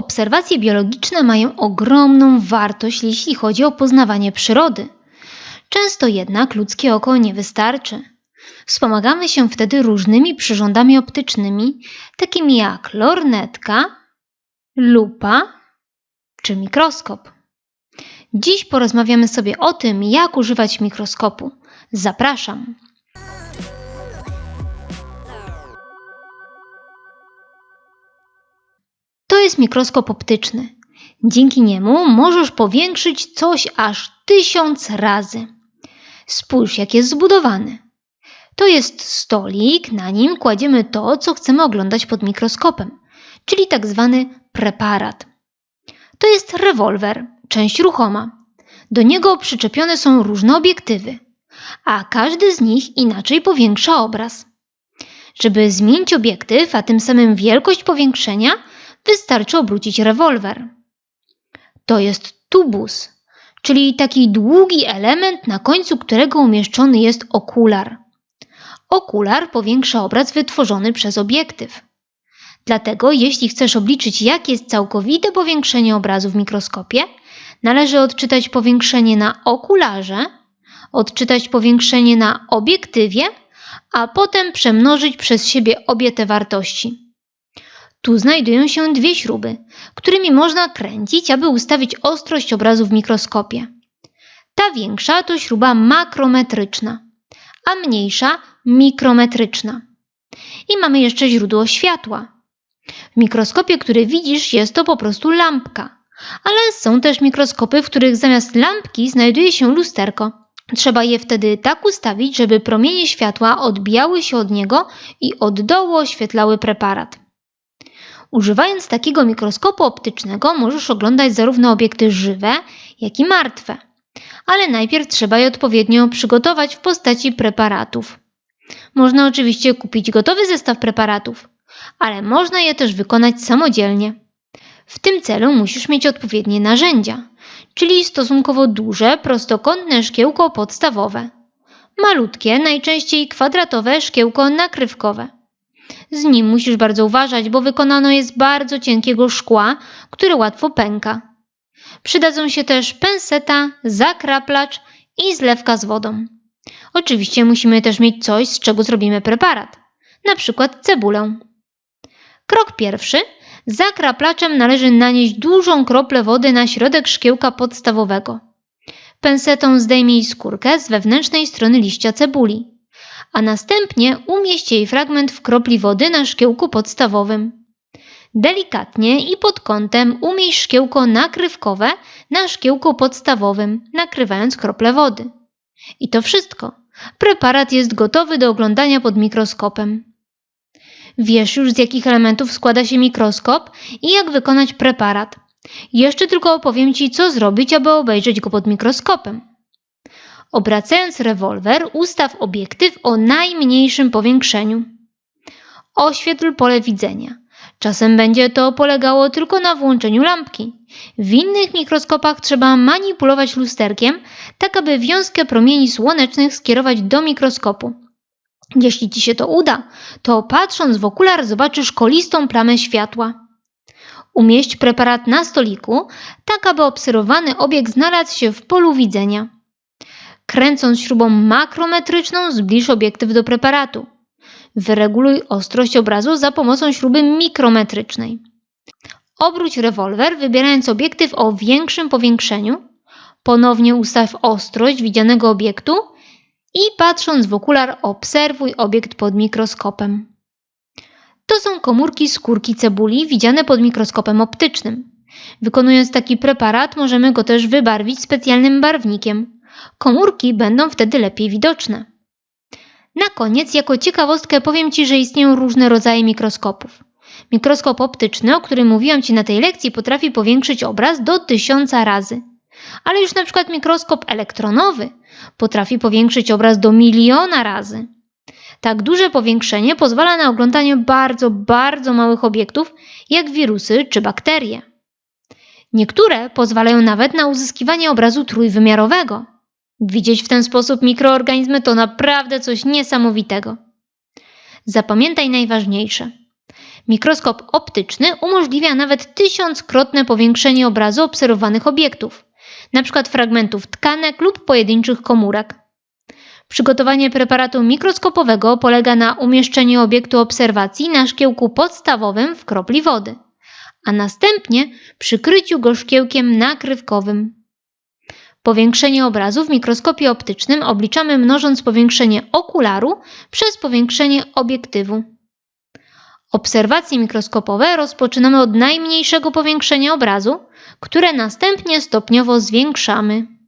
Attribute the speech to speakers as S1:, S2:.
S1: Obserwacje biologiczne mają ogromną wartość, jeśli chodzi o poznawanie przyrody. Często jednak ludzkie oko nie wystarczy. Wspomagamy się wtedy różnymi przyrządami optycznymi, takimi jak lornetka, lupa czy mikroskop. Dziś porozmawiamy sobie o tym, jak używać mikroskopu. Zapraszam. Jest mikroskop optyczny. Dzięki niemu możesz powiększyć coś aż tysiąc razy. Spójrz, jak jest zbudowany. To jest stolik, na nim kładziemy to, co chcemy oglądać pod mikroskopem, czyli tak zwany preparat. To jest rewolwer, część ruchoma. Do niego przyczepione są różne obiektywy, a każdy z nich inaczej powiększa obraz. Żeby zmienić obiektyw, a tym samym wielkość powiększenia, wystarczy obrócić rewolwer. To jest tubus, czyli taki długi element, na końcu którego umieszczony jest okular. Okular powiększa obraz wytworzony przez obiektyw. Dlatego, jeśli chcesz obliczyć, jakie jest całkowite powiększenie obrazu w mikroskopie, należy odczytać powiększenie na okularze, odczytać powiększenie na obiektywie, a potem przemnożyć przez siebie obie te wartości. Tu znajdują się dwie śruby, którymi można kręcić, aby ustawić ostrość obrazu w mikroskopie. Ta większa to śruba makrometryczna, a mniejsza mikrometryczna. I mamy jeszcze źródło światła. W mikroskopie, który widzisz, jest to po prostu lampka, ale są też mikroskopy, w których zamiast lampki znajduje się lusterko. Trzeba je wtedy tak ustawić, żeby promienie światła odbijały się od niego i od dołu oświetlały preparat. Używając takiego mikroskopu optycznego możesz oglądać zarówno obiekty żywe, jak i martwe. Ale najpierw trzeba je odpowiednio przygotować w postaci preparatów. Można oczywiście kupić gotowy zestaw preparatów, ale można je też wykonać samodzielnie. W tym celu musisz mieć odpowiednie narzędzia, czyli stosunkowo duże, prostokątne szkiełko podstawowe, malutkie, najczęściej kwadratowe szkiełko nakrywkowe. Z nim musisz bardzo uważać, bo wykonano je z bardzo cienkiego szkła, które łatwo pęka. Przydadzą się też penseta, zakraplacz i zlewka z wodą. Oczywiście musimy też mieć coś, z czego zrobimy preparat, na przykład cebulę. Krok pierwszy. Zakraplaczem należy nanieść dużą kroplę wody na środek szkiełka podstawowego. Pensetą zdejmij skórkę z wewnętrznej strony liścia cebuli, a następnie umieść jej fragment w kropli wody na szkiełku podstawowym. Delikatnie i pod kątem umieść szkiełko nakrywkowe na szkiełku podstawowym, nakrywając krople wody. I to wszystko. Preparat jest gotowy do oglądania pod mikroskopem. Wiesz już, z jakich elementów składa się mikroskop i jak wykonać preparat. Jeszcze tylko opowiem Ci, co zrobić, aby obejrzeć go pod mikroskopem. Obracając rewolwer, ustaw obiektyw o najmniejszym powiększeniu. Oświetl pole widzenia. Czasem będzie to polegało tylko na włączeniu lampki. W innych mikroskopach trzeba manipulować lusterkiem, tak aby wiązkę promieni słonecznych skierować do mikroskopu. Jeśli ci się to uda, to patrząc w okular zobaczysz kolistą plamę światła. Umieść preparat na stoliku, tak aby obserwowany obiekt znalazł się w polu widzenia. Kręcąc śrubą makrometryczną, zbliż obiektyw do preparatu. Wyreguluj ostrość obrazu za pomocą śruby mikrometrycznej. Obróć rewolwer, wybierając obiektyw o większym powiększeniu. Ponownie ustaw ostrość widzianego obiektu i patrząc w okular obserwuj obiekt pod mikroskopem. To są komórki skórki cebuli widziane pod mikroskopem optycznym. Wykonując taki preparat możemy go też wybarwić specjalnym barwnikiem. Komórki będą wtedy lepiej widoczne. Na koniec, jako ciekawostkę powiem Ci, że istnieją różne rodzaje mikroskopów. Mikroskop optyczny, o którym mówiłam Ci na tej lekcji, potrafi powiększyć obraz do tysiąca razy. Ale już na przykład mikroskop elektronowy potrafi powiększyć obraz do miliona razy. Tak duże powiększenie pozwala na oglądanie bardzo, bardzo małych obiektów, jak wirusy czy bakterie. Niektóre pozwalają nawet na uzyskiwanie obrazu trójwymiarowego. Widzieć w ten sposób mikroorganizmy to naprawdę coś niesamowitego. Zapamiętaj najważniejsze. Mikroskop optyczny umożliwia nawet tysiąckrotne powiększenie obrazu obserwowanych obiektów, np. fragmentów tkanek lub pojedynczych komórek. Przygotowanie preparatu mikroskopowego polega na umieszczeniu obiektu obserwacji na szkiełku podstawowym w kropli wody, a następnie przykryciu go szkiełkiem nakrywkowym. Powiększenie obrazu w mikroskopie optycznym obliczamy mnożąc powiększenie okularu przez powiększenie obiektywu. Obserwacje mikroskopowe rozpoczynamy od najmniejszego powiększenia obrazu, które następnie stopniowo zwiększamy.